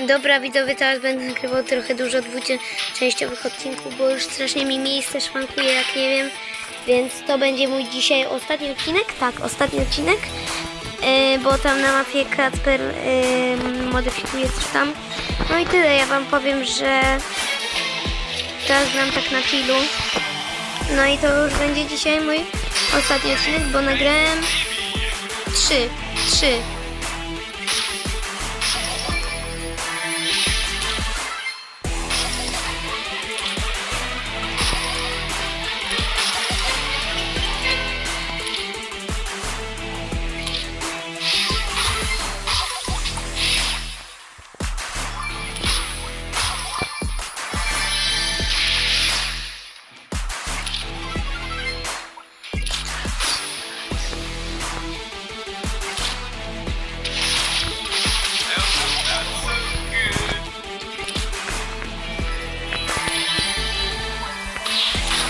Dobra, widzowie, teraz będę nagrywał trochę dużo dwuczęściowych odcinków, bo już strasznie mi miejsce szwankuje, jak nie wiem. Więc to będzie mój dzisiaj ostatni odcinek. Tak, ostatni odcinek. E, bo tam na mapie Kacper e, modyfikuje coś tam. No i tyle, ja wam powiem, że teraz gram tak na chillu. No i to już będzie dzisiaj mój ostatni odcinek, bo nagrałem trzy, trzy.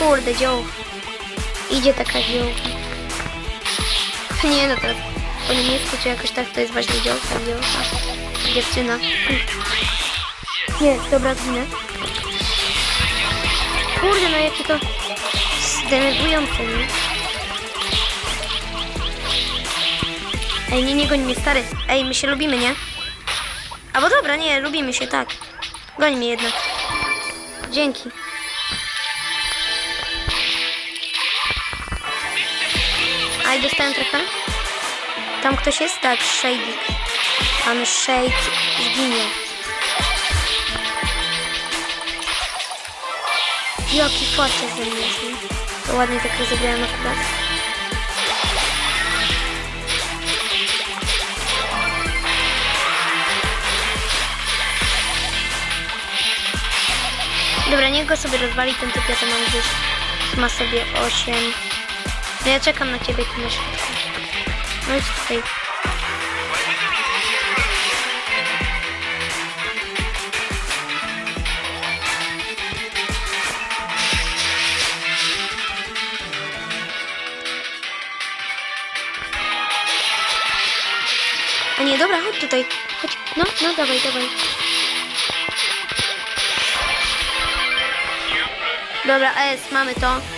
Kurde, dziołcha. Idzie taka dziołcha. Nie no, to po niemiecku czy jakoś tak to jest właśnie dziołcha, dziołcha. Dziewczyna. Nie, dobra, zginę. Kurde, no jakie to zdenerwujące, nie? Ej, nie, nie goń mnie, stary. Ej, my się lubimy, nie? Albo dobra, nie, lubimy się, tak. Goń mnie jednak. Dzięki. Aj, dostałem trochę. Tam ktoś jest? Tak, Shadik. Pan Shade zginie. Jaki płaczek ze mnie? To ładnie tak rozegrałem akurat. Dobra, niech go sobie rozwali ten typ, ja to mam gdzieś. Ma sobie 8. No ja czekam na ciebie na środku. No idź tutaj. A nie, dobra, chodź tutaj. Chodź. No, no, dawaj, dawaj. Dobra, S, mamy to.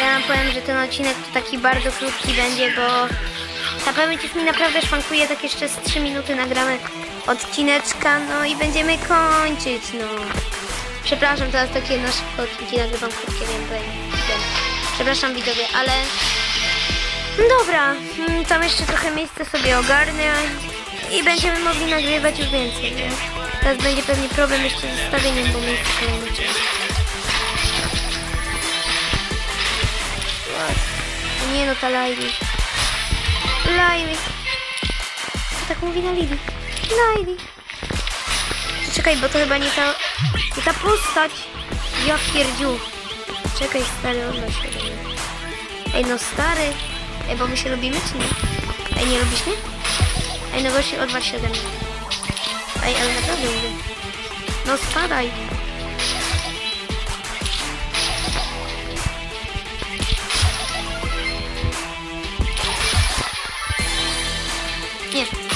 Ja wam powiem, że ten odcinek to taki bardzo krótki będzie, bo ta pamięć już mi naprawdę szwankuje, tak jeszcze z 3 minuty nagramy odcineczka, no i będziemy kończyć, no. Przepraszam, teraz takie na szybko odcinki nagrywam krótkie gameplay. Przepraszam widzowie, ale... Dobra, mm, tam jeszcze trochę miejsca sobie ogarnę i będziemy mogli nagrywać już więcej, nie? Teraz będzie pewnie problem jeszcze z zestawieniem, bo miejsce kolejne Nie no, ta Laili. Laili. Co tak mówi na Lili? Laili. Czekaj, bo to chyba nie ta, nie ta postać. Ja pierdziu. Czekaj, stary, odwal się do. Ej, no stary. Ej, bo my się lubimy, czy nie? Ej, nie lubisz mnie? Ej, no gości, odwal się ode mnie. Ej, ale naprawdę mówię. No spadaj.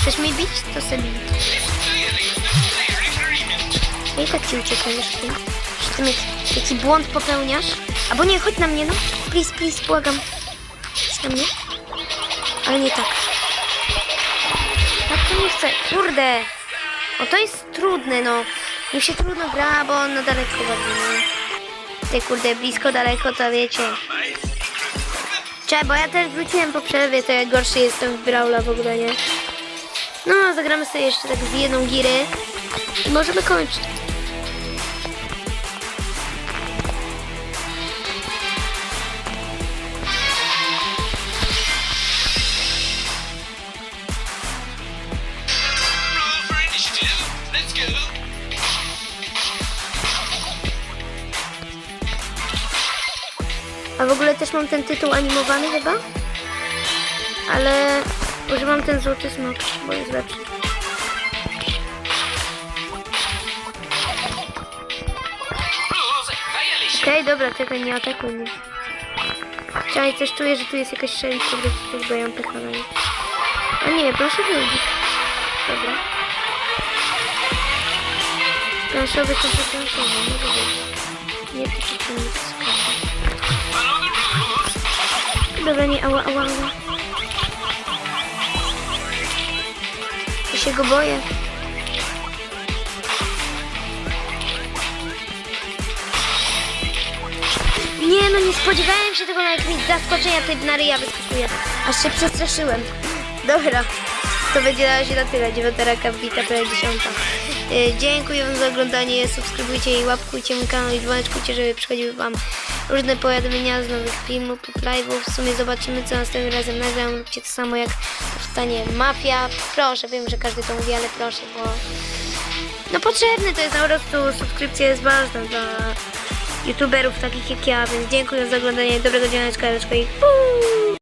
Chcesz mnie bić? To sobie bij. Ja i tak ci uciekam, wiesz ty? Mnie, jaki błąd popełniasz? Albo nie, chodź na mnie, no. Please, please, błagam. Chodź na mnie. Ale nie tak. Tak to nie chcę. Kurde. O, to jest trudne, no. Mi się trudno gra, bo na daleko ładnie, no. Ty kurde, blisko, daleko, to wiecie. Czekaj, bo ja też wróciłem po przerwie, to ja gorszy jestem w Brawla w ogóle, nie? No, zagramy sobie jeszcze tak z jedną giry i możemy kończyć. A w ogóle też mam ten tytuł animowany chyba? Ale używam ten złoty smok, bo jest lepszy. Okej, dobra, czekaj, nie atakuj mnie. Czekaj, coś czuję, że tu jest jakaś bo ja mam pecha na nie. A nie, proszę ludzi. Dobra. Planszowy kontra planszowy, może być. Nie to the rules. Dobra, nie, ała, ała, ała. Się go boję. Nie no, nie spodziewałem się tego na jakieś zaskoczenia tutaj na ryja wyskakuje. Aż się przestraszyłem. Dobra, to będzie na razie na tyle. Dziewiąta raka wbita, prawie dziesiąta. Yy, Dziękuję wam za oglądanie, subskrybujcie i łapkujcie mój kanał i dzwoneczkujcie, żeby przychodziły wam różne powiadomienia z nowych filmów, live'ów. W sumie zobaczymy, co następnym razem nagram. Róbcie to samo, jak powstanie Mafia. Proszę, wiem, że każdy to mówi, ale proszę, bo no potrzebne to jest po prostu, subskrypcja jest ważna dla youtuberów takich jak ja, więc dziękuję za oglądanie, dobrego dnia, i puu!